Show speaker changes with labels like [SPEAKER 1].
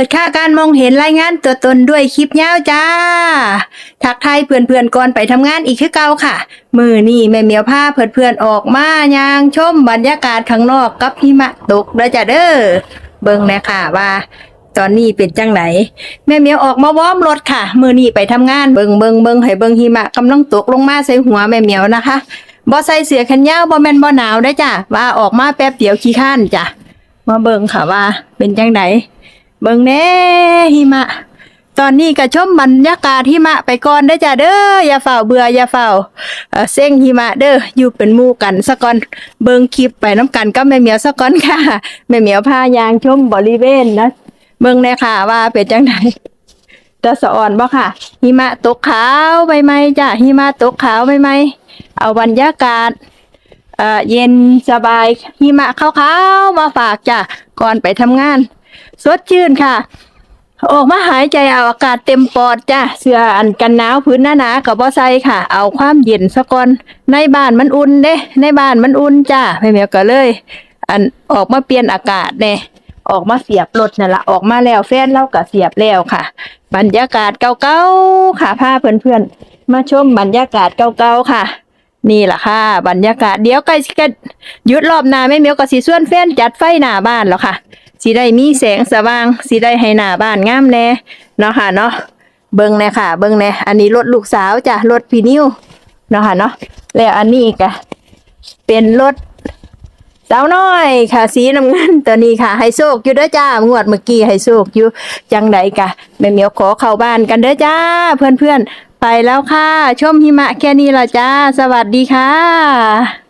[SPEAKER 1] ปิดค่าการมองเห็นรายงานตัวตนด้วยคลิปยาวจ้า ทักทายเพื่อนๆก่อนไปทำงานอีกคือเก่าค่ะ มือนี่แม่เมียวผ้าเพื่อนๆออกมายางชมบรรยากาศข้างนอกกับหิมะตกเด้อจ้าเด้อ เบิ่งแม่ค่ะว่าตอนนี้เป็นจังไหนแม่เมียวออกมาวอมรถค่ะ มือนี่ไปทำงานเบิงเบิงเบิงให้เบิงหิมะกำลังตกลงมาใส่หัวแม่เมียวนะคะบ่ใส่เสื้อแขนยาวบ่แมนบ่หนาวได้จ้ะว่าออกมาแป๊บเดียวขี้ข้านจ้ะมาเบิงค่ะว่า เป็นจังไหน เบิ่งแน่หิมะ ตอนนี้ก็ชมบรรยากาศหิมะไปก่อนเด้จ้ะเด้ออย่าเฝ้าเบื่ออย่าเฝ้าเอ่อเส้งหิมะเด้ออยู่เป็นมู่กันซะก่อนเบิ่งคลิปไปน้ำกันกับแม่เหมียวซะก่อนค่ะแม่เหมียวพายางชมบริเวณนะเบิ่งเลยค่ะว่าเป็นจังไดตะสะอ่อนบ่ค่ะ หิมะตกขาวใบไม้จ้ะหิมะตกขาวใบไม้เอาบรรยากาศเอ่อเย็นสบายหิมะขาวๆมาฝากจ้ะก่อนไปทำงาน สดชื่นค่ะ ออกมาหายใจเอาอากาศเต็มปอดจ้ะเสื้ออันกันหนาวพื้นหนาๆกับบ่ใส่ค่ะ เอาความเย็นซะก่อนในบ้านมันอุ่นเด้ ในบ้านมันอุ่นจ้ะแม่เมียวก็เลย อันออกมาเปลี่ยนอากาศเน่ออกมาเสียบรถนั่นละออกมาแล้วแฟนเราก็เสียบแล้วค่ะ บรรยากาศเก่าๆค่ะพาเพื่อนๆ มาชมบรรยากาศเก่าๆค่ะ นี่แหละค่ะ บรรยากาศเดี๋ยวใกล้จะยุดรอบนาแม่เมียวก็สิส่วนแฟนจัดไฟหน้าบ้านแล้วค่ะ สิได้มีแสงสว่างสิได้ให้หน้าบ้านงามแน่เนาะค่ะเนาะเบิ่งแน่ค่ะ เบิ่งแน่อันนี้รถลูกสาวจ้ะรถพี่นิ้วเนาะค่ะเนาะแล้วอันนี้ก็เป็นรถสาวน้อยค่ะ สีน้ำเงินตัวนี้ค่ะ ให้โชคอยู่เด้อจ้างวดเมื่อกี้ให้โชคอยู่จังใดกะแม่เหมียวขอเข้าบ้านกันเด้อจ้า เพื่อนๆไปแล้วค่ะ ชมหิมะแค่นี้ละจ้า สวัสดีค่ะ